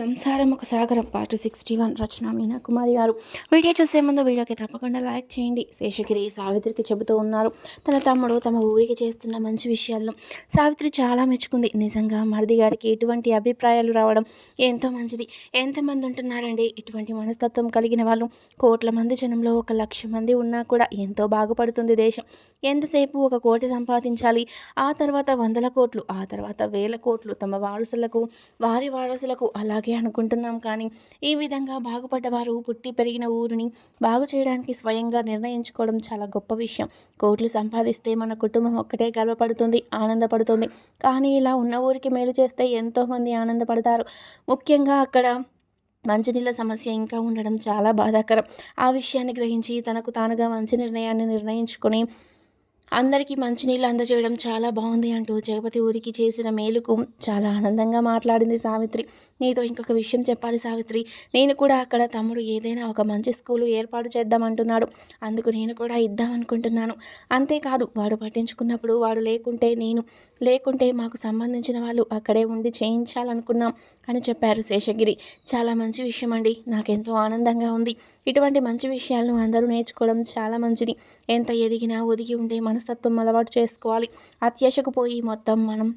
సంసారం ఒక సాగరం part sixty one Rachana Meena Kumari గారు. వీడియో చూసే ముందు వీడియోకి తప్పకుండా లైక్ చేయండి. శేషగిరి సావిత్రికి చెబుతూ ఉన్నారు తన తమ్ముడు తమ ఊరికి చేస్తున్న మంచి విషయాలను. సావిత్రి చాలా మెచ్చుకుంది. నిజంగా మరిది గారికి ఇటువంటి అభిప్రాయాలు రావడం ఎంతో మంచిది. ఎంతమంది ఉంటున్నారండి? ఇటువంటి మనస్తత్వం కలిగిన వాళ్ళు. కోట్ల మంది జనంలో ఒక లక్ష మంది ఉన్నా కూడా ఎంతో బాగుపడుతుంది దేశం. ఎంతసేపు ఒక కోటి సంపాదించాలి? ఆ తర్వాత వందల కోట్లు ఆ తర్వాత వేల కోట్లు తమ వారసులకు వారి వారసులకు అలాగే అనుకుంటున్నాం కానీ ఈ విధంగా బాగుపడ్డవారు పుట్టి పెరిగిన ఊరిని బాగు చేయడానికి స్వయంగా నిర్ణయించుకోవడం చాలా గొప్ప విషయం. కోట్లు సంపాదిస్తే మన కుటుంబం ఒక్కటే గర్వపడుతుంది ఆనందపడుతుంది. కానీ ఇలా ఉన్న ఊరికి మేలు చేస్తే ఎంతోమంది ఆనందపడతారు. ముఖ్యంగా అక్కడ మంచినీళ్ళ సమస్య ఇంకా ఉండడం చాలా బాధాకరం. ఆ విషయాన్ని గ్రహించి తనకు తానుగా మంచి నిర్ణయాన్ని నిర్ణయించుకొని అందరికీ మంచినీళ్ళు అందజేయడం చాలా బాగుంది అంటూ జగపతి ఊరికి చేసిన మేలుకు చాలా ఆనందంగా మాట్లాడింది సావిత్రి. నీతో ఇంకొక విషయం చెప్పాలి సావిత్రి. నేను కూడా అక్కడ తమ్ముడు ఏదైనా ఒక మంచి స్కూలు ఏర్పాటు చేద్దామంటున్నాడు. అందుకు నేను కూడా ఇద్దాం అనుకుంటున్నాను. అంతేకాదు వాడు పట్టించుకున్నప్పుడు వాడు లేకుంటే నేను లేకుంటే మాకు సంబంధించిన వాళ్ళు అక్కడే ఉండి చేయించాలనుకున్నాం అని చెప్పారు శేషగిరి. చాలా మంచి విషయం అండి. నాకెంతో ఆనందంగా ఉంది. ఇటువంటి మంచి విషయాలను అందరూ నేర్చుకోవడం చాలా మంచిది. ఎంత ఎదిగినా ఒదిగి ఉండే మనస్తత్వం అలవాటు చేసుకోవాలి. అత్యాశకు పోయి మొత్తం మనం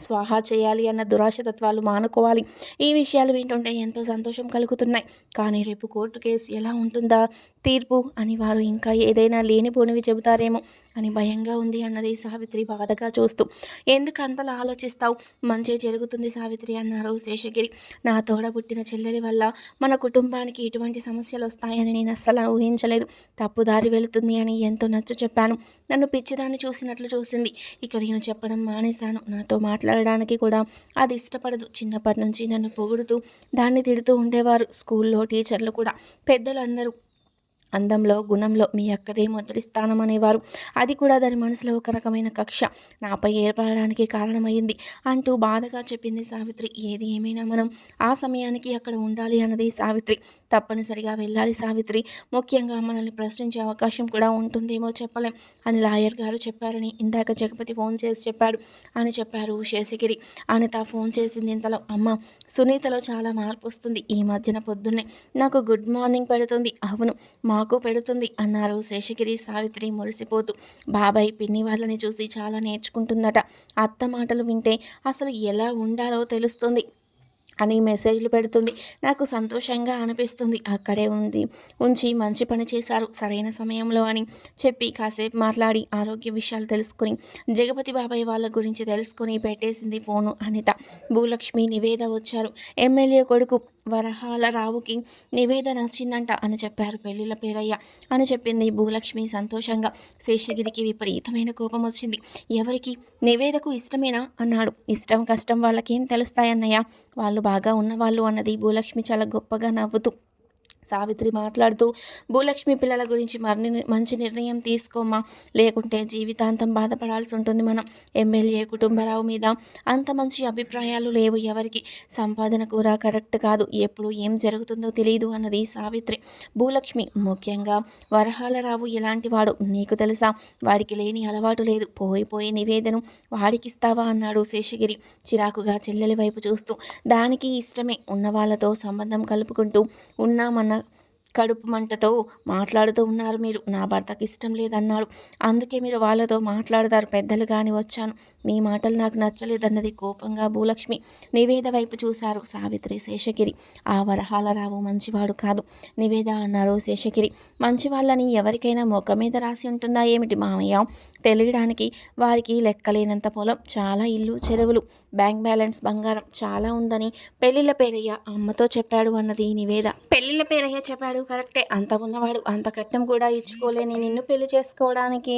స్వాహా చేయాలి అన్న దురాశ తత్వాలు మానుకోవాలి. ఈ విషయాలు వింటుంటే ఎంతో సంతోషం కలుగుతున్నాయి. కానీ రేపు కోర్టు కేసు ఎలా ఉంటుందా? తీర్పు? అని వారు ఇంకా ఏదైనా లేనిపోనివి చెబుతారేమో అని భయంగా ఉంది అన్నది సావిత్రి బాధగా చూస్తూ. ఎందుకు అంతలా ఆలోచిస్తావు? మంచి జరుగుతుంది సావిత్రి అన్నారు శేషగిరి. నా తోడ పుట్టిన చెల్లెలి వల్ల మన కుటుంబానికి ఇటువంటి సమస్యలు వస్తాయని నేను అస్సలు ఊహించలేదు. తప్పుదారి వెళుతుంది అని ఎంతో నచ్చ చెప్పాను నన్ను పిచ్చిదాన్ని చూసినట్లు చూసింది. ఇక నేను చెప్పడం మానేశాను. నాతో మాట్లాడడానికి కూడా అది ఇష్టపడదు. చిన్నప్పటి నుంచి నన్ను పొగుడుతూ దాన్ని తిడుతూ ఉండేవారు స్కూల్లో టీచర్లు కూడా. పెద్దలందరూ అందంలో గుణంలో మీ అక్కదే మొదటి స్థానం అనేవారు. అది కూడా దాని మనసులో ఒక రకమైన కక్ష. నాపై ఏర్పడడానికి కారణమైంది అంటూ బాధగా చెప్పింది సావిత్రి. ఏది ఏమైనా మనం ఆ సమయానికి అక్కడ ఉండాలి అన్నది సావిత్రి. తప్పనిసరిగా వెళ్ళాలి సావిత్రి. ముఖ్యంగా మనల్ని ప్రశ్నించే అవకాశం కూడా ఉంటుందేమో చెప్పలేం. అని లాయర్ గారు చెప్పారని ఇందాక జగపతి ఫోన్ చేసి చెప్పాడు. అని చెప్పారు శేషగిరి. అనిత ఫోన్ చేసింది ఇంతలో అమ్మ సునీతలో చాలా మార్పు వస్తుంది. ఈ మధ్యన పొద్దున్నే నాకు గుడ్ మార్నింగ్ పెడుతుంది. అవును మాకు పెడుతుంది అన్నారు శేషగిరి. సావిత్రి మురిసిపోతూ బాబాయ్ పిన్ని వాళ్ళని చూసి చాలా నేర్చుకుంటుందట. అత్త మాటలు వింటే అసలు ఎలా ఉండాలో తెలుస్తుంది. అని మెసేజ్లు పెడుతుంది. నాకు సంతోషంగా అనిపిస్తుంది. అక్కడే ఉంది ఉంచి మంచి పని చేశారు. సరైన సమయంలో అని చెప్పి కాసేపు మాట్లాడి ఆరోగ్య విషయాలు తెలుసుకుని జగపతి బాబాయ్ వాళ్ళ గురించి తెలుసుకుని పెట్టేసింది ఫోను. అనిత భూలక్ష్మి నివేద వచ్చారు. ఎమ్మెల్యే కొడుకు వరహాల రావుకి నివేద నచ్చిందంట అని చెప్పారు. పెళ్ళిళ్ళ పేరయ్య అని చెప్పింది భూలక్ష్మి సంతోషంగా. శేషగిరికి విపరీతమైన కోపం వచ్చింది. ఎవరికి? నివేదకు ఇష్టమేనా? అన్నాడు. ఇష్టం కష్టం వాళ్ళకేం తెలుస్తాయన్నయ్య? వాళ్ళు బాగా ఉన్నవాళ్ళు అన్నది భూలక్ష్మి చాలా గొప్పగా నవ్వుతూ సావిత్రి మాట్లాడుతూ భూలక్ష్మి పిల్లల గురించి మరిని మంచి నిర్ణయం తీసుకోమా? లేకుంటే జీవితాంతం బాధపడాల్సి ఉంటుంది మనం. ఎమ్మెల్యే కుటుంబరావు మీద అంత మంచి అభిప్రాయాలు లేవు ఎవరికి. సంపాదన కూడా కరెక్ట్ కాదు. ఎప్పుడు ఏం జరుగుతుందో తెలియదు అన్నది సావిత్రి. భూలక్ష్మి ముఖ్యంగా వరహాలరావు ఎలాంటి వాడు. నీకు తెలుసా? వాడికి లేని అలవాటు లేదు. పోయిపోయి పోయి నివేదను వాడికిస్తావా? అన్నాడు శేషగిరి చిరాకుగా చెల్లెలి వైపు చూస్తూ. దానికి ఇష్టమే. ఉన్న వాళ్ళతో సంబంధం కలుపుకుంటూ ఉన్నామన్న కడుపు మంటతో మాట్లాడుతూ ఉన్నారు మీరు. నా భర్తకి ఇష్టం లేదన్నాడు. అందుకే మీరు వాళ్ళతో మాట్లాడతారు. పెద్దలు కానీ వచ్చాను. మీ మాటలు నాకు నచ్చలేదన్నది కోపంగా భూలక్ష్మి నివేద వైపు చూశారు. సావిత్రి శేషగిరి. ఆ వరహాలరావు మంచివాడు కాదు. నివేద అన్నారు శేషగిరి. మంచి వాళ్ళని ఎవరికైనా ముఖం మీద రాసి ఉంటుందా ఏమిటి మామయ్య? తెలియడానికి వారికి లెక్కలేనంత పొలం చాలా ఇల్లు చెరువులు బ్యాంక్ బ్యాలెన్స్ బంగారం చాలా ఉందని పెళ్ళిళ్ళ పేరయ్య అమ్మతో చెప్పాడు అన్నది నివేద. పెళ్ళిళ్ళ పేరయ్య చెప్పాడు కరెక్టే. అంత ఉన్నవాడు అంత కట్నం కూడా ఇచ్చుకోలేని నిన్ను పెళ్ళి చేసుకోవడానికి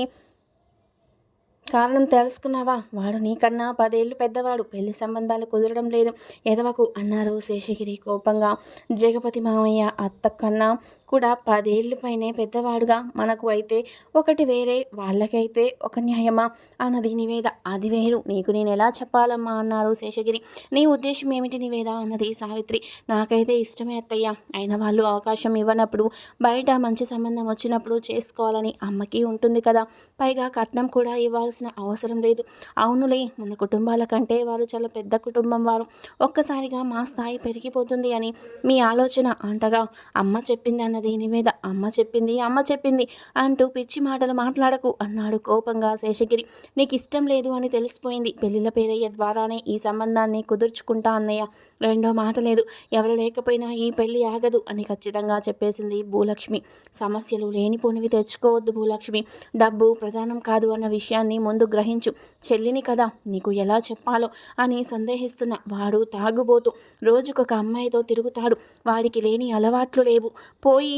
కారణం తెలుసుకున్నావా? వాడు నీకన్నా పదేళ్ళు పెద్దవాడు. పెళ్ళి సంబంధాలు కుదరడం లేదు. ఎదవకు అన్నారు శేషగిరి కోపంగా. జగపతి మామయ్య అత్త కన్నా కూడా పదేళ్ళు పైనే పెద్దవాడుగా. మనకు అయితే ఒకటి వేరే వాళ్ళకైతే ఒక న్యాయమా? అన్నది నివేద. అది వేరు. నీకు నేను ఎలా చెప్పాలమ్మా? అన్నారు శేషగిరి. నీ ఉద్దేశం ఏమిటి నివేద? అన్నది సావిత్రి. నాకైతే ఇష్టమే అత్తయ్య. అయిన వాళ్ళు అవకాశం ఇవ్వనప్పుడు బయట మంచి సంబంధం వచ్చినప్పుడు చేసుకోవాలని అమ్మకి ఉంటుంది కదా. పైగా కట్నం కూడా ఇవ్వాల్సి చేయాల్సిన అవసరం లేదు. అవునులే మన కుటుంబాల కంటే వారు చాలా పెద్ద కుటుంబం వారు. ఒక్కసారిగా మా స్థాయి పెరిగిపోతుంది అని మీ ఆలోచన అంటగా అమ్మ చెప్పింది అన్నది నివేద అమ్మ చెప్పింది అమ్మ చెప్పింది అంటూ పిచ్చి మాటలు మాట్లాడకు అన్నాడు కోపంగా శేషగిరి. నీకు ఇష్టం లేదు అని తెలిసిపోయింది. పెళ్ళిళ్ళ పేరయ్య ద్వారానే ఈ సంబంధాన్ని కుదుర్చుకుంటా అన్నయ్య. రెండో మాట లేదు. ఎవరు లేకపోయినా ఈ పెళ్ళి ఆగదు అని ఖచ్చితంగా చెప్పేసింది భూలక్ష్మి. సమస్యలు లేనిపోనివి తెచ్చుకోవద్దు భూలక్ష్మి. డబ్బు ప్రధానం కాదు అన్న విషయాన్ని ముందు గ్రహించు. చెల్లిని కదా నీకు ఎలా చెప్పాలో అని సందేహిస్తున్న వాడు తాగుబోతూ. రోజుకొక అమ్మాయితో తిరుగుతాడు. వాడికి లేని అలవాట్లు లేవు. పోయి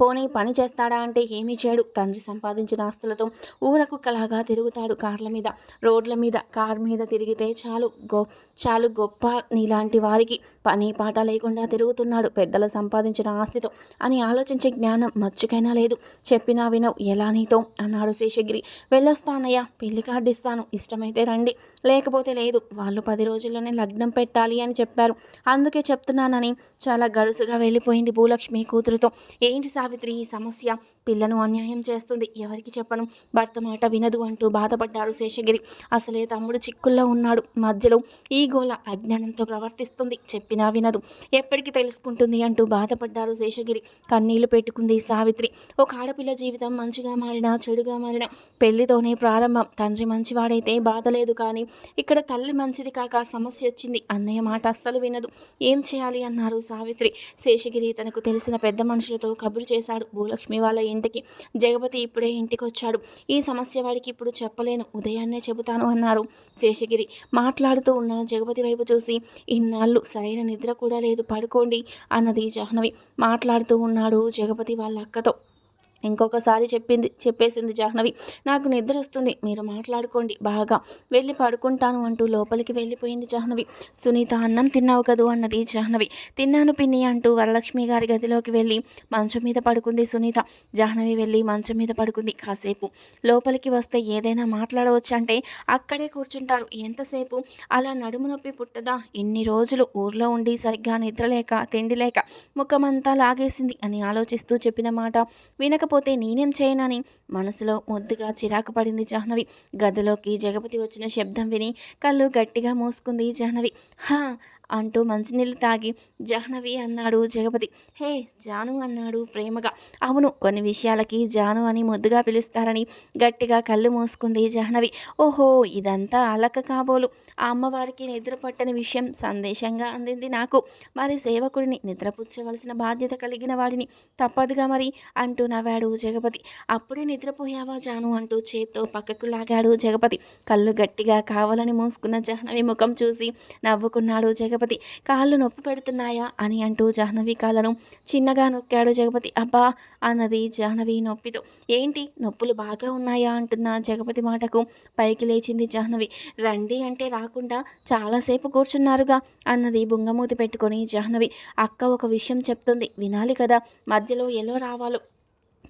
పోనీ పని చేస్తాడా అంటే ఏమీ చేయడు. తండ్రి సంపాదించిన ఆస్తులతో ఊరకు కలాగా తిరుగుతాడు కార్ల మీద రోడ్ల మీద కార్ మీద తిరిగితే చాలు గో చాలు గొప్ప నీలాంటి వారికి పని పాట లేకుండా తిరుగుతున్నాడు. పెద్దలు సంపాదించిన ఆస్తితో అని ఆలోచించే జ్ఞానం మచ్చుకైనా లేదు. చెప్పినా వినవు. ఎలా నీతో? అన్నాడు శేషగిరి. వెళ్ళొస్తానయ్యా పెళ్ళి కార్డు ఇస్తాను. ఇష్టమైతే రండి. లేకపోతే లేదు. వాళ్ళు పది రోజుల్లోనే లగ్నం పెట్టాలి అని చెప్పారు. అందుకే చెప్తున్నానని చాలా గడుసుగా వెళ్ళిపోయింది భూలక్ష్మి కూతురుతో. ఏంటి సావిత్రి ఈ సమస్య పిల్లను అన్యాయం చేస్తుంది. ఎవరికి చెప్పను? భర్త మాట వినదు అంటూ బాధపడ్డారు శేషగిరి. అసలే తమ్ముడు చిక్కుల్లో ఉన్నాడు. మధ్యలో ఈ గోల అజ్ఞానంతో ప్రవర్తిస్తుంది. చెప్పినా వినదు. ఎప్పటికీ తెలుసుకుంటుంది అంటూ బాధపడ్డారు శేషగిరి. కన్నీళ్ళు పెట్టుకుంది సావిత్రి. ఒక ఆడపిల్ల జీవితం మంచిగా మారినా చెడుగా మారినా పెళ్ళితోనే ప్రారంభం. తండ్రి మంచివాడైతే బాధ లేదు కానీ ఇక్కడ తల్లి మంచిది కాక సమస్య వచ్చింది. అన్నయ్య మాట అస్సలు వినదు. ఏం చేయాలి అన్నారు సావిత్రి. శేషగిరి తనకు తెలిసిన పెద్ద మనుషులతో కబురు చేశాడు. భూలక్ష్మి వాళ్ళ ఇంటికి. జగపతి ఇప్పుడే ఇంటికి వచ్చాడు ఈ సమస్య వాడికి ఇప్పుడు చెప్పలేను. ఉదయాన్నే చెబుతాను అన్నారు శేషగిరి. మాట్లాడుతూ ఉన్న జగపతి వైపు చూసి ఇన్నాళ్ళు సరైన నిద్ర కూడా లేదు పడుకోండి అన్నది జాహ్నవి. మాట్లాడుతూ ఉన్నాడు జగపతి వాళ్ళ అక్కతో. ఇంకొకసారి చెప్పింది చెప్పేసింది జాహ్నవి. నాకు నిద్ర వస్తుంది. మీరు మాట్లాడుకోండి బాగా. వెళ్ళి పడుకుంటాను అంటూ లోపలికి వెళ్ళిపోయింది జాహ్నవి. సునీత అన్నం తిన్నావు కదూ అన్నది జాహ్నవి. తిన్నాను పిన్ని అంటూ వరలక్ష్మి గారి గదిలోకి వెళ్ళి మంచం మీద పడుకుంది సునీత. జాహ్నవి వెళ్ళి మంచం మీద పడుకుంది కాసేపు. లోపలికి వస్తే ఏదైనా మాట్లాడవచ్చు అంటే అక్కడే కూర్చుంటారు. ఎంతసేపు? అలా నడుము నొప్పి పుట్టదా? ఇన్ని రోజులు ఊర్లో ఉండి సరిగ్గా నిద్ర లేక తిండి లేక ముఖమంతా లాగేసింది అని ఆలోచిస్తూ చెప్పిన మాట వినక లేకపోతే నేనేం చేయనని మనసులో ముద్దుగా చిరాకు పడింది జాహ్నవి. గదిలోకి జగపతి వచ్చిన శబ్దం విని కళ్ళు గట్టిగా మూసుకుంది జాహ్నవి. హా అంటూ మంచినీళ్ళు తాగి జాహ్నవి అన్నాడు జగపతి. హే జాను అన్నాడు ప్రేమగా. అవును కొన్ని విషయాలకి జాను అని ముద్దుగా పిలుస్తారని గట్టిగా కళ్ళు మూసుకుంది జాహ్నవి. ఓహో ఇదంతా అలక కాబోలు. ఆ అమ్మవారికి నిద్ర పట్టని విషయం సందేశంగా అందింది నాకు. మరి సేవకుడిని నిద్రపుచ్చవలసిన బాధ్యత కలిగిన వాడిని తప్పదుగా మరి అంటూ నవ్వాడు జగపతి. అప్పుడే నిద్రపోయావా జాను అంటూ చేత్తో పక్కకు లాగాడు జగపతి. కళ్ళు గట్టిగా కావాలని మూసుకున్న జాహ్నవి ముఖం చూసి నవ్వుకున్నాడు జగపతి. జగపతి కాళ్ళు నొప్పి పెడుతున్నాయా? అని అంటూ జాహ్నవి కాళ్ళను చిన్నగా నొక్కాడు జగపతి. అబ్బా! అన్నది జాహ్నవి నొప్పితో. ఏంటి? నొప్పులు బాగా ఉన్నాయా? అంటున్న జగపతి మాటకు పైకి లేచింది జాహ్నవి. రండి అంటే రాకుండా చాలాసేపు కూర్చున్నారుగా? అన్నది బుంగమూతి పెట్టుకొని జాహ్నవి. అక్క ఒక విషయం చెప్తుంది. వినాలి కదా. మధ్యలో ఎలా రావాలో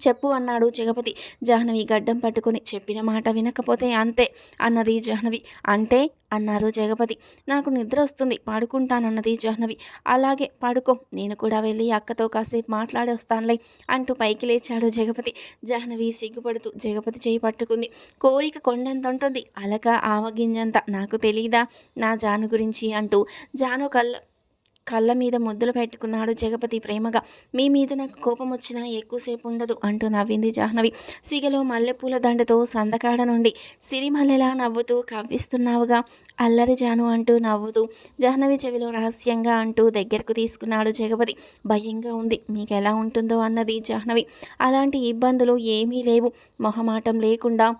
చెప్పు అన్నాడు జగపతి. జాహ్నవి గడ్డం పట్టుకుని చెప్పిన మాట వినకపోతే అంతే అన్నది జాహ్నవి. అంటే? అన్నారు జగపతి. నాకు నిద్ర వస్తుంది పాడుకుంటానన్నది జాహ్నవి. అలాగే పడుకో నేను కూడా వెళ్ళి అక్కతో కాసేపు మాట్లాడి వస్తానులే అంటూ పైకి లేచాడు జగపతి. జాహ్నవి సిగ్గుపడుతూ జగపతి చేయి పట్టుకుంది. కోరిక కొండంత ఉంటుంది అలక ఆవగింజంత నాకు తెలీదా? నా జాను గురించి అంటూ జాను కళ్ళ కళ్ళ మీద ముద్దులు పెట్టుకున్నాడు జగపతి ప్రేమగా. మీ మీద నాకు కోపం వచ్చినా ఎక్కువసేపు ఉండదు అంటూ నవ్వింది జాహ్నవి. సిగలో మల్లెపూల దండతో సందకాడ నుండి సిరిమల్లెలా నవ్వుతూ కవ్విస్తున్నావుగా? అల్లరి జాను అంటూ నవ్వుతూ జాహ్నవి చెవిలో రహస్యంగా అంటూ దగ్గరకు తీసుకున్నాడు జగపతి. భయంగా ఉంది. మీకు ఎలా ఉంటుందో అన్నది జాహ్నవి. అలాంటి ఇబ్బందులు ఏమీ లేవు. మొహమాటం లేకుండా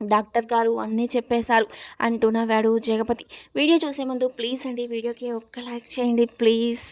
డాక్టర్ గారు అన్నీ చెప్పేశారు అంటూ నవ్వాడు జగపతి. వీడియో చూసే ముందు ప్లీజ్ అండి వీడియోకి ఒక్క లైక్ చేయండి ప్లీజ్.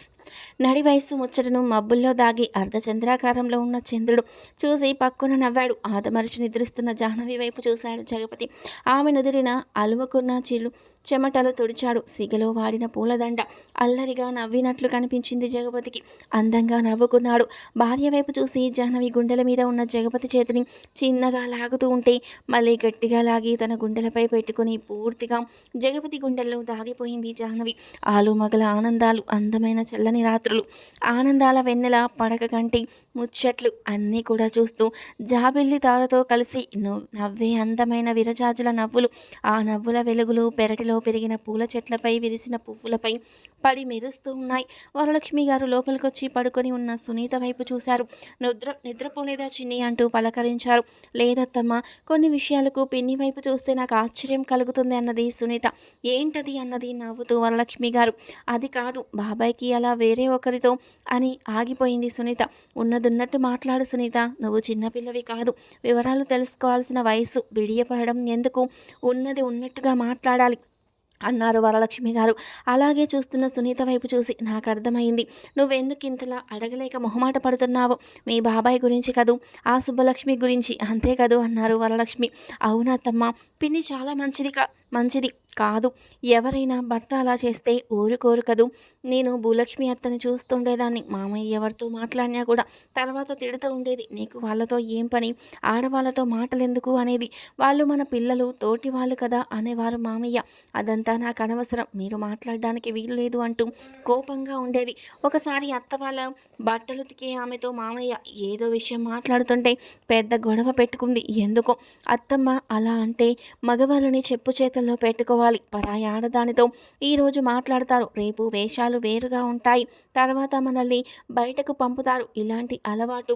నడి వయస్సు ముచ్చటను మబ్బుల్లో దాగి అర్ధచంద్రాకారంలో ఉన్న చంద్రుడు చూసి పక్కున నవ్వాడు. ఆదమరిచి నిద్రిస్తున్న జాహ్నవి వైపు చూశాడు జగపతి. ఆమె నుదిరిన అలుముకున్న చిలు చెమటలు తుడిచాడు. సిగలో వాడిన పూలదండ అల్లరిగా నవ్వినట్లు కనిపించింది జగపతికి. అందంగా నవ్వుకున్నాడు. భార్య వైపు చూసి జాహ్నవి గుండెల మీద ఉన్న జగపతి చేతిని చిన్నగా లాగుతూ ఉంటే మళ్ళీ గట్టిగా లాగి తన గుండెలపై పెట్టుకుని పూర్తిగా జగపతి గుండెల్లో దాగిపోయింది జాహ్నవి. ఆలు మగల ఆనందాలు అందమైన చల్లని చల్లని రాత్రులు ఆనందాల వెన్నెల పడక కంటి ముచ్చట్లు అన్నీ కూడా చూస్తూ జాబిల్లి తారతో కలిసి నవ్వే అందమైన విరజాజుల నవ్వులు ఆ నవ్వుల వెలుగులు పెరటిలో పెరిగిన పూల చెట్లపై విరిసిన పువ్వులపై పడి మెరుస్తూ ఉన్నాయి. వరలక్ష్మి గారు లోపలికొచ్చి పడుకొని ఉన్న సునీత వైపు చూశారు. నిద్ర నిద్రపోలేదా చిన్ని అంటూ పలకరించారు. లేదత్తమ్మ కొన్ని విషయాలకు పిన్ని వైపు చూస్తే నాకు ఆశ్చర్యం కలుగుతుంది అన్నది సునీత. ఏంటది అన్నది నవ్వుతూ వరలక్ష్మి గారు. అది కాదు బాబాయ్కి అలా వేరే ఒకరితో అని ఆగిపోయింది సునీత. ఉన్నదున్నట్టు మాట్లాడు సునీత. నువ్వు చిన్నపిల్లవి కాదు. వివరాలు తెలుసుకోవాల్సిన వయసు బిడియపడడం ఎందుకు? ఉన్నది ఉన్నట్టుగా మాట్లాడాలి అన్నారు వరలక్ష్మి గారు. అలాగే చూస్తున్న సునీత వైపు చూసి నాకు అర్థమైంది. నువ్వెందుకు ఇంతలా అడగలేక మొహమాట పడుతున్నావు? మీ బాబాయ్ గురించి కదూ? ఆ సుబ్బలక్ష్మి గురించి అంతే కదూ? అన్నారు వరలక్ష్మి. అవునా తమ్మ పిన్ని చాలా మంచిది కా మంచిది. కాదు. ఎవరైనా భర్త అలా చేస్తే ఊరుకోరు కదూ నేను భూలక్ష్మి అత్తని చూస్తుండేదాన్ని. మామయ్య ఎవరితో మాట్లాడినా కూడా తర్వాత తిడుతూ ఉండేది. నీకు వాళ్ళతో ఏం పని? ఆడవాళ్ళతో మాటలెందుకు అనేది. వాళ్ళు మన పిల్లలు తోటి వాళ్ళు కదా అనేవారు మామయ్య. అదంతా నాకు అనవసరం. మీరు మాట్లాడడానికి వీలు లేదు అంటూ కోపంగా ఉండేది. ఒకసారి అత్త వాళ్ళ బట్టలు ఉతికే ఆమెతో మామయ్య ఏదో విషయం మాట్లాడుతుంటే పెద్ద గొడవ పెట్టుకుంది. ఎందుకో? అత్తమ్మ అలా అంటే మగవాళ్ళని చెప్పు చేతుల్లో పెట్టుకోవాలి పరాయి ఆడదానితో ఈరోజు మాట్లాడతారు. రేపు వేషాలు వేరుగా ఉంటాయి. తర్వాత మనల్ని బయటకు పంపుతారు. ఇలాంటి అలవాటు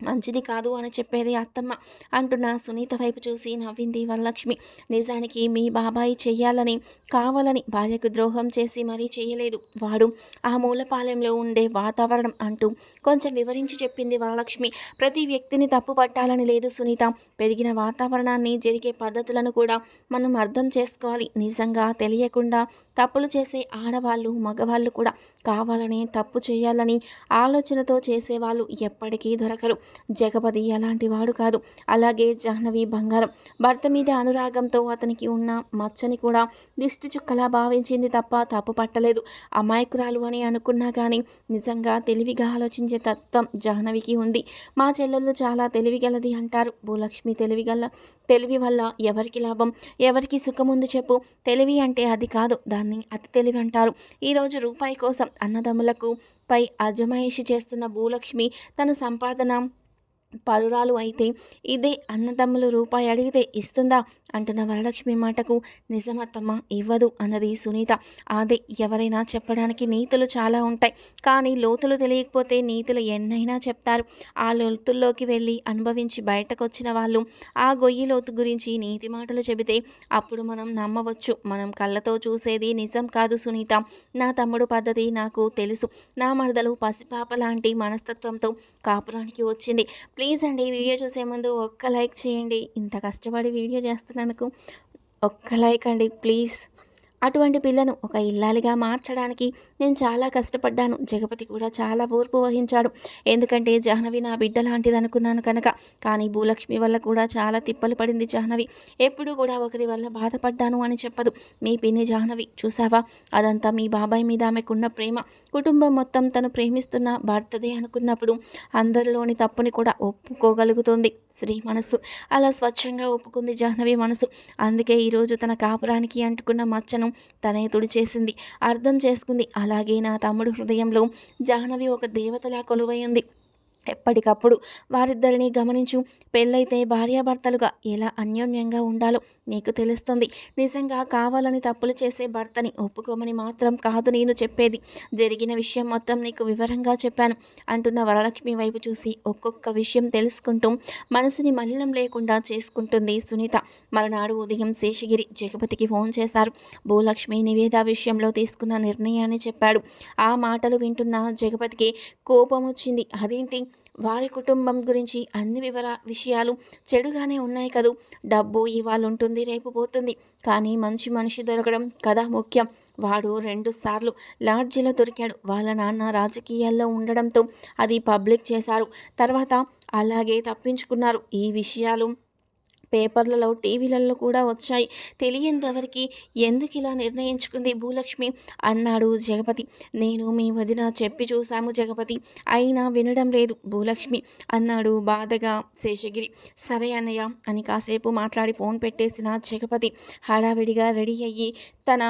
మంచిది కాదు అని చెప్పేది అత్తమ్మ అంటున్న సునీత వైపు చూసి నవ్వింది వరలక్ష్మి. నిజానికి మీ బాబాయి చెయ్యాలని కావాలని భార్యకు ద్రోహం చేసి మరీ చేయలేదు వాడు ఆ మూలపాలెంలో ఉండే వాతావరణం అంటూ కొంచెం వివరించి చెప్పింది వరలక్ష్మి. ప్రతి వ్యక్తిని తప్పు పట్టాలని లేదు సునీత. పెరిగిన వాతావరణాన్ని జరిగే పద్ధతులను కూడా మనం అర్థం చేసుకోవాలి. నిజంగా తెలియకుండా తప్పులు చేసే ఆడవాళ్ళు మగవాళ్ళు కూడా కావాలని తప్పు చేయాలని ఆలోచనతో చేసేవాళ్ళు ఎప్పటికీ దొరకరు. జగపతి అలాంటి వాడు కాదు. అలాగే జాహ్నవి బంగారం. భర్త మీద అనురాగంతో అతనికి ఉన్న మచ్చని కూడా దిష్టి చుక్కలా భావించింది తప్ప తప్పు పట్టలేదు. అమాయకురాలు అని అనుకున్నా కానీ నిజంగా తెలివిగా ఆలోచించే తత్వం జాహ్నవికి ఉంది. మా చెల్లెళ్ళు చాలా తెలివిగలది అంటారు. భూలక్ష్మి తెలివిగల తెలివి వల్ల ఎవరికి లాభం? ఎవరికి సుఖముందు చెప్పు? తెలివి అంటే అది కాదు. దాన్ని అతి తెలివి అంటారు. ఈరోజు రూపాయి కోసం అన్నదమ్ములకు పై అజమాయిషి చేస్తున్న భూలక్ష్మి తన సంపాదన పరురాలు అయితే ఇదే అన్నదమ్ములు రూపాయి అడిగితే ఇస్తుందా? అంటున్న వరలక్ష్మి మాటకు నిజమత్తమ్మ ఇవ్వదు అన్నది సునీత. అదే ఎవరైనా చెప్పడానికి నీతులు చాలా ఉంటాయి కానీ లోతులు తెలియకపోతే నీతులు ఎన్నైనా చెప్తారు. ఆ లోతుల్లోకి వెళ్ళి అనుభవించి బయటకు వచ్చిన వాళ్ళు ఆ గొయ్యి లోతు గురించి నీతి మాటలు చెబితే అప్పుడు మనం నమ్మవచ్చు. మనం కళ్ళతో చూసేది నిజం కాదు సునీత. నా తమ్ముడు పద్ధతి నాకు తెలుసు. నా మరదలు పసిపాప లాంటి మనస్తత్వంతో కాపురానికి వచ్చింది. ప్లీజ్ ప్లీజ్ అండి వీడియో చూసే ముందు ఒక్క లైక్ చేయండి. ఇంత కష్టపడి వీడియో చేస్తున్నందుకు ఒక్క లైక్ అండి. ప్లీజ్. అటువంటి పిల్లను ఒక ఇల్లాలిగా మార్చడానికి నేను చాలా కష్టపడ్డాను. జగపతి కూడా చాలా ఓర్పు వహించాడు. ఎందుకంటే జాహ్నవి నా బిడ్డ లాంటిది అనుకున్నాను కనుక. కానీ భూలక్ష్మి వల్ల కూడా చాలా తిప్పలు పడింది జాహ్నవి. ఎప్పుడూ కూడా ఒకరి వల్ల బాధపడ్డాను అని చెప్పదు. మీ పిన్ని జాహ్నవి చూసావా అదంతా మీ బాబాయ్ మీద ఆమెకున్న ప్రేమ. కుటుంబం మొత్తం తను ప్రేమిస్తున్న భర్తదే అనుకున్నప్పుడు అందరిలోని తప్పుని కూడా ఒప్పుకోగలుగుతుంది. స్త్రీ మనసు అలా స్వచ్ఛంగా ఒప్పుకుంది జాహ్నవి మనసు. అందుకే ఈరోజు తన కాపురానికి అంటుకున్న మచ్చను తనే తుడిచేసింది అర్థం చేసుకుంది. అలాగే నా తమ్ముడు హృదయంలో జాహ్నవి ఒక దేవతలా కొలువై ఉంది. ఎప్పటికప్పుడు వారిద్దరిని గమనించు. పెళ్ళైతే భార్యాభర్తలుగా ఎలా అన్యోన్యంగా ఉండాలో నీకు తెలుస్తుంది. నిజంగా కావాలని తప్పులు చేసే భర్తని ఒప్పుకోమని మాత్రం కాదు నేను చెప్పేది. జరిగిన విషయం మొత్తం నీకు వివరంగా చెప్పాను అంటున్న వరలక్ష్మి వైపు చూసి ఒక్కొక్క విషయం తెలుసుకుంటూ మనసుని మలినం లేకుండా చేసుకుంటుంది సునీత. మరునాడు ఉదయం శేషగిరి జగపతికి ఫోన్ చేశారు. భూలక్ష్మి నివేద విషయంలో తీసుకున్న నిర్ణయాన్ని చెప్పాడు. ఆ మాటలు వింటున్న జగపతికి కోపం వచ్చింది అదేంటి? వారి కుటుంబం గురించి అన్ని వివర విషయాలు చెడుగానే ఉన్నాయి కదూ. డబ్బు ఇవాళ ఉంటుంది రేపు పోతుంది. కానీ మంచి మనిషి దొరకడం కదా ముఖ్యం. వాడు రెండు సార్లు లాడ్జీలో దొరికాడు. వాళ్ళ నాన్న రాజకీయాల్లో ఉండడంతో అది పబ్లిక్ చేశారు. తర్వాత అలాగే తప్పించుకున్నారు. ఈ విషయాలు పేపర్లలో టీవీలలో కూడా వచ్చాయి. తెలియంతవరకు ఎందుకు ఇలా నిర్ణయించుకుంది భూలక్ష్మి? అన్నాడు జగపతి. నేను మీ వదిన చెప్పి చూశాము జగపతి. అయినా వినడం లేదు భూలక్ష్మి అన్నాడు బాధగా శేషగిరి. సరే అన్నయ్య అని కాసేపు మాట్లాడి ఫోన్ పెట్టేసిన జగపతి హడావిడిగా రెడీ అయ్యి తన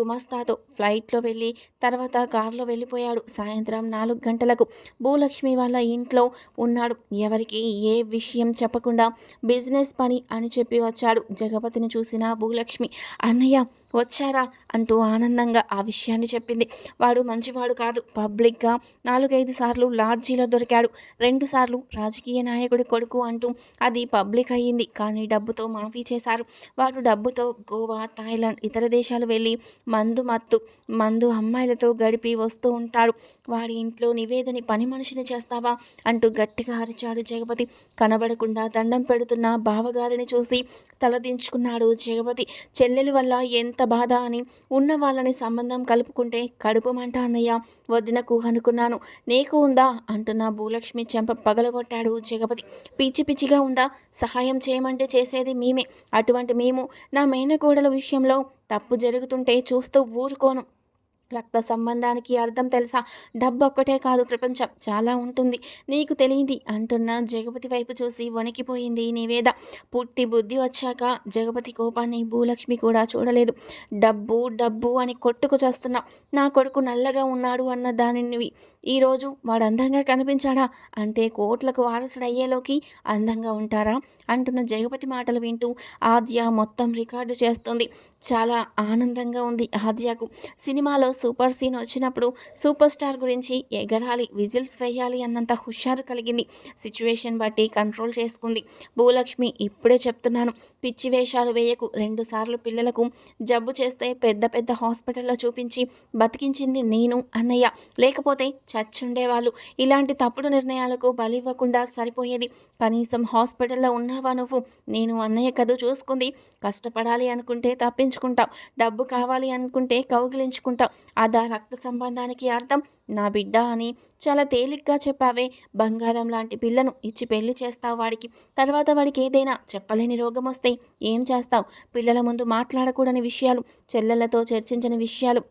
గుమస్తాతో ఫ్లైట్లో వెళ్ళి తర్వాత కారులో వెళ్ళిపోయాడు. సాయంత్రం నాలుగు గంటలకు భూలక్ష్మి వాళ్ళ ఇంట్లో ఉన్నాడు. ఎవరికి ఏ విషయం చెప్పకుండా బిజినెస్ పని అని చెప్పి వచ్చాడు జగపతిని చూసిన భూలక్ష్మి అన్నయ్య వచ్చారా అంటూ ఆనందంగా ఆ విషయాన్ని చెప్పింది. వాడు మంచివాడు కాదు. పబ్లిక్గా నాలుగైదు సార్లు లాడ్జీలో దొరికాడు. రెండు సార్లు రాజకీయ నాయకుడి కొడుకు అంటూ అది పబ్లిక్ అయ్యింది. కానీ డబ్బుతో మాఫీ చేశారు. వాడు డబ్బుతో గోవా థాయిలాండ్ ఇతర దేశాలు వెళ్ళి మందు మత్తు మందు అమ్మాయిలతో గడిపి వస్తూ ఉంటాడు. వాడి ఇంట్లో నివేదని పని మనిషిని చేస్తావా అంటూ గట్టిగా అరిచాడు జగపతి. కనబడకుండా దండం పెడుతున్న బావగారిని చూసి తలదించుకున్నాడు జగపతి. చెల్లెలి వల్ల ఎంత బాధ అని ఉన్న వాళ్ళని సంబంధం కలుపుకుంటే కడుపు మంట అన్నయ్య వదినకు అనుకున్నాను. నీకు ఉందా? అంటున్న భూలక్ష్మి చెంప పగలగొట్టాడు జగపతి. పిచ్చి పిచ్చిగా ఉందా? సహాయం చేయమంటే చేసేది మేమే. అటువంటి మేము నా మేనకోడల విషయంలో తప్పు జరుగుతుంటే చూస్తూ ఊరుకోను. రక్త సంబంధానికి అర్థం తెలుసా? డబ్బు ఒక్కటే కాదు ప్రపంచం. చాలా ఉంటుంది. నీకు తెలియదు అంటున్న జగపతి వైపు చూసి వణికిపోయింది నివేద. పుట్టి బుద్ధి వచ్చాక జగపతి కోపాన్ని భూలక్ష్మి కూడా చూడలేదు. డబ్బు డబ్బు అని కొట్టుకు చేస్తున్నా నా కొడుకు నల్లగా ఉన్నాడు అన్న దానిని ఈరోజు వాడు అందంగా కనిపించాడా? అంటే కోట్లకు వారసుడయ్యేలోకి అందంగా ఉంటారా? అంటున్న జగపతి మాటలు వింటూ ఆద్య మొత్తం రికార్డు చేస్తుంది. చాలా ఆనందంగా ఉంది ఆద్యకు. సినిమాలో సూపర్ సీన్ వచ్చినప్పుడు సూపర్ స్టార్ గురించి ఎగరాలి విజిల్స్ వేయాలి అన్నంత హుషారు కలిగింది. సిచ్యువేషన్ బట్టి కంట్రోల్ చేసుకుంది. భూలక్ష్మి ఇప్పుడే చెప్తున్నాను. పిచ్చి వేషాలు వేయకు. రెండుసార్లు పిల్లలకు జబ్బు చేస్తే పెద్ద పెద్ద హాస్పిటల్లో చూపించి బతికించింది నేను అన్నయ్య. లేకపోతే చచ్చుండేవాళ్ళు. ఇలాంటి తప్పుడు నిర్ణయాలకు బలివ్వకుండా సరిపోయేది. కనీసం హాస్పిటల్లో ఉన్నావా నువ్వు? నేను అన్నయ్య కథ చూసుకుంది. కష్టపడాలి అనుకుంటే తప్పించుకుంటావు. డబ్బు కావాలి అనుకుంటే కౌగిలించుకుంటావు. అదా రక్త సంబంధానికి అర్థం. నా బిడ్డ అని చాలా తేలిగ్గా చెప్పావే. బంగారం లాంటి పిల్లను ఇచ్చి పెళ్ళి చేస్తావు వాడికి. తర్వాత వాడికి ఏదైనా చెప్పలేని రోగం వస్తే ఏం చేస్తావు? పిల్లల ముందు మాట్లాడకూడని విషయాలు చెల్లెలతో చర్చించని విషయాలు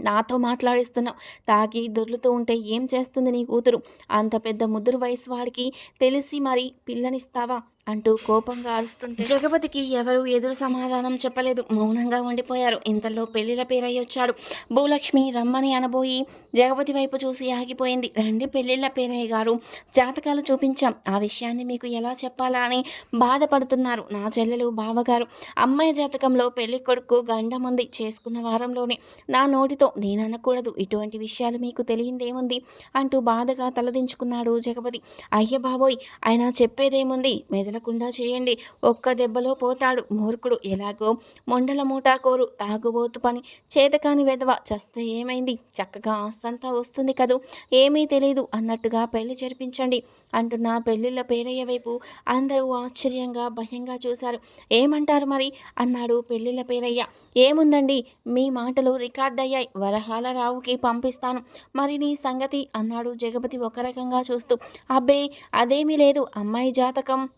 నాతో మాట్లాడిస్తున్నావు. తాగి దొర్లుతూ ఉంటే ఏం చేస్తుంది నీ కూతురు? అంత పెద్ద ముదురు వయసు వాడికి తెలిసి మరి పిల్లనిస్తావా? అంటూ కోపంగా అరుస్తుంటే జగపతికి ఎవరు ఎదురు సమాధానం చెప్పలేదు. మౌనంగా ఉండిపోయారు. ఇంతలో పెళ్ళిల పేరయ్యొచ్చాడు భూలక్ష్మి రమ్మని అనబోయి జగపతి వైపు చూసి ఆగిపోయింది. రండి పెళ్ళిళ్ళ పేరయ్య గారు జాతకాలు చూపించాం. ఆ విషయాన్ని మీకు ఎలా చెప్పాలా అని బాధపడుతున్నారు నా చెల్లెలు బావగారు. అమ్మాయి జాతకంలో పెళ్ళి కొడుకు గండం ఉంది. చేసుకున్న వారంలోనే నా నోటితో నేను అనకూడదు. ఇటువంటి విషయాలు మీకు తెలియందేముంది? అంటూ బాధగా తలదించుకున్నాడు జగపతి. అయ్య బాబోయ్ ఆయన చెప్పేదేముంది? మెదల కదలకుండా చేయండి. ఒక్క దెబ్బలో పోతాడు మూర్ఖుడు. ఎలాగో మొండల మూటాకోరు తాగుబోతు పని. చేతకాని వెధవ చస్తే ఏమైంది? చక్కగా ఆస్తంతా వస్తుంది కదూ. ఏమీ తెలియదు అన్నట్టుగా పెళ్ళి జరిపించండి అంటున్న పెళ్ళిళ్ళ పేరయ్య వైపు అందరూ ఆశ్చర్యంగా భయంగా చూశారు. ఏమంటారు మరి? అన్నాడు పెళ్ళిళ్ళ పేరయ్య. ఏముందండి? మీ మాటలు రికార్డ్ అయ్యాయి వరహాల రావుకి పంపిస్తాను. మరి నీ సంగతి? అన్నాడు జగపతి ఒక రకంగా చూస్తూ. అబ్బే అదేమీ లేదు. అమ్మాయి జాతకం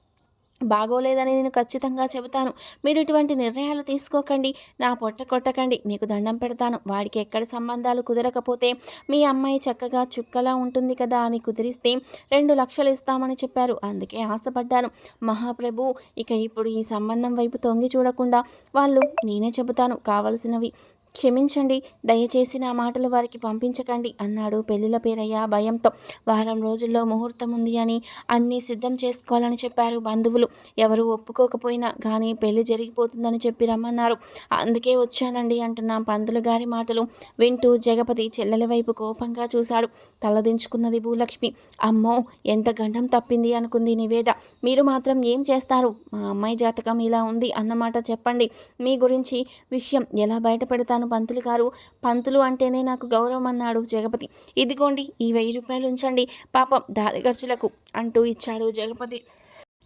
బాగోలేదని నేను ఖచ్చితంగా చెబుతాను. మీరు ఇటువంటి నిర్ణయాలు తీసుకోకండి. నా పొట్ట కొట్టకండి. మీకు దండం పెడతాను. వాడికి ఎక్కడ సంబంధాలు కుదరకపోతే మీ అమ్మాయి చక్కగా చుక్కలా ఉంటుంది కదా అని కుదిరిస్తే రెండు లక్షలు ఇస్తామని చెప్పారు. అందుకే ఆశపడ్డాను. మహాప్రభు ఇక ఇప్పుడు ఈ సంబంధం వైపు తొంగి చూడకుండా వాళ్ళు నేనే చెబుతాను. కావలసినవి క్షమించండి దయచేసి నా మాటలు వారికి పంపించకండి అన్నాడు పెళ్ళిల పేరయ్య భయంతో. వారం రోజుల్లో ముహూర్తం ఉంది అని అన్నీ సిద్ధం చేసుకోవాలని చెప్పారు బంధువులు. ఎవరు ఒప్పుకోకపోయినా కానీ పెళ్ళి జరిగిపోతుందని చెప్పి రమ్మన్నారు. అందుకే వచ్చానండి అంటున్న పంతులు గారి మాటలు వింటూ జగపతి చెల్లెల వైపు కోపంగా చూశాడు. తలదించుకున్నది భూలక్ష్మి. అమ్మో ఎంత గండం తప్పింది అనుకుంది నివేద. మీరు మాత్రం ఏం చేస్తారు? మా అమ్మాయి జాతకం ఇలా ఉంది అన్నమాట చెప్పండి. మీ గురించి విషయం ఎలా బయటపెడతాను ఇస్తాను పంతులు గారు పంతులు అంటేనే నాకు గౌరవం అన్నాడు జగపతి. ఇదిగోండి ఈ వెయ్యి రూపాయలు ఉంచండి. పాపం దారి ఖర్చులకు అంటూ ఇచ్చాడు జగపతి.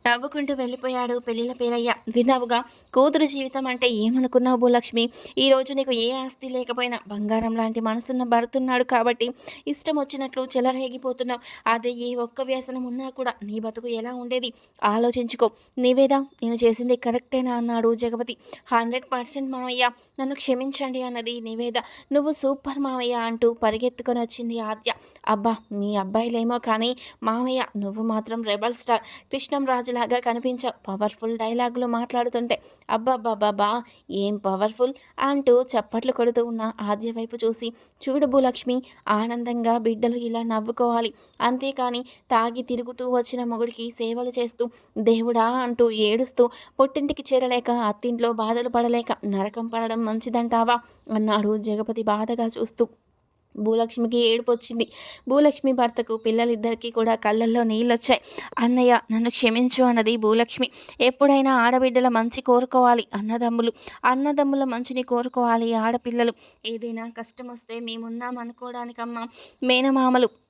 నవ్వుకుంటూ వెళ్ళిపోయాడు పెళ్ళిళ్ళ పేరయ్య. విన్నావుగా? కూతురు జీవితం అంటే ఏమనుకున్నావు భూలక్ష్మి? ఈరోజు నీకు ఏ ఆస్తి లేకపోయినా బంగారం లాంటి మనసున్న భర్తున్నాడు కాబట్టి ఇష్టం వచ్చినట్లు చెలరేగిపోతున్నావు. అదే ఏ ఒక్క వ్యసనం ఉన్నా కూడా నీ బతుకు ఎలా ఉండేది? ఆలోచించుకో. నీవేదా నేను చేసింది కరెక్టేనా అన్నాడు జగపతి. హండ్రెడ్ పర్సెంట్ మామయ్య. నన్ను క్షమించండి అన్నది నివేద. నువ్వు సూపర్ మామయ్య అంటూ పరిగెత్తుకొని వచ్చింది ఆద్య. అబ్బా మీ అబ్బాయిలేమో కానీ మామయ్య నువ్వు మాత్రం రెబల్ స్టార్. కృష్ణం లాగా కనిపించావు పవర్ఫుల్ డైలాగులు మాట్లాడుతుంటే అబ్బాబ్బాబ్బా ఏం పవర్ఫుల్ అంటూ చప్పట్లు కొడుతూ ఉన్న ఆద్య వైపు చూసి చూడు భూలక్ష్మి ఆనందంగా బిడ్డలు ఇలా నవ్వుకోవాలి. అంతేకాని తాగి తిరుగుతూ వచ్చిన మొగుడికి సేవలు చేస్తూ దేవుడా అంటూ ఏడుస్తూ పుట్టింటికి చేరలేక అత్తింట్లో బాధలు పడలేక నరకం పడడం మంచిదంటావా? అన్నాడు జగపతి బాధగా చూస్తూ. భూలక్ష్మికి ఏడుపు వచ్చింది భూలక్ష్మి భర్తకు పిల్లలిద్దరికీ కూడా కళ్ళల్లో నీళ్ళు వచ్చాయి అన్నయ్య నన్ను క్షమించు అన్నది భూలక్ష్మి. ఎప్పుడైనా ఆడబిడ్డల మంచి కోరుకోవాలి అన్నదమ్ములు. అన్నదమ్ముల మంచిని కోరుకోవాలి ఆడపిల్లలు. ఏదైనా కష్టం వస్తే మేమున్నాం అనుకోవడానికమ్మా మేనమామలు.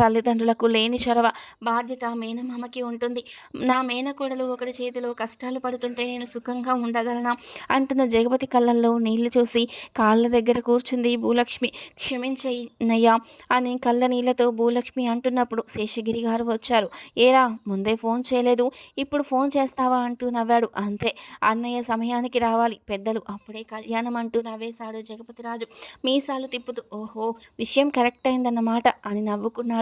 తల్లిదండ్రులకు లేని చొరవ బాధ్యత మేనమామకి ఉంటుంది. నా మేనకోడలు ఒకటి చేతిలో కష్టాలు పడుతుంటే నేను సుఖంగా ఉండగలనా? అంటున్న జగపతి కళ్ళల్లో నీళ్ళు చూసి కాళ్ళ దగ్గర కూర్చుంది భూలక్ష్మి. క్షమించయ్యా అని కళ్ళ నీళ్ళతో భూలక్ష్మి అంటున్నప్పుడు శేషగిరి గారు వచ్చారు. ఏరా ముందే ఫోన్ చేయలేదు. ఇప్పుడు ఫోన్ చేస్తావా అంటూ నవ్వాడు. అంతే అన్నయ్య సమయానికి రావాలి. పెద్దలు అప్పుడే కళ్యాణం అంటూ నవ్వేశాడు జగపతిరాజు. మీసాలు తిప్పుతూ ఓహో విషయం కరెక్ట్ అయిందన్నమాట అని నవ్వుకున్నాడు